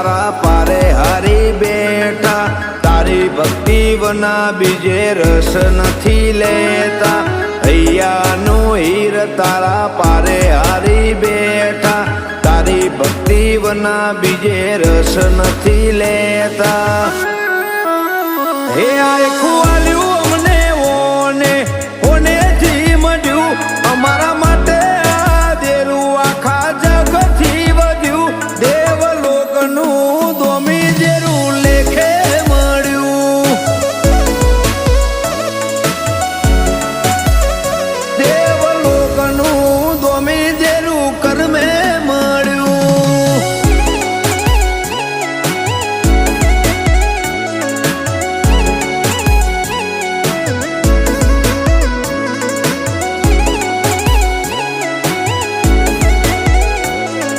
તારા પારે હારી બેઠા. તારી ભક્તિ વના બીજે રસ નથી લેતા. હૈયાનું હીર તારા પારે હારી બેઠા. તારી ભક્તિ વના બીજે રસ નથી લેતા. હે આખું નું દોમી જેરું લેખે મળ્યું. દેવલોકનું દોમી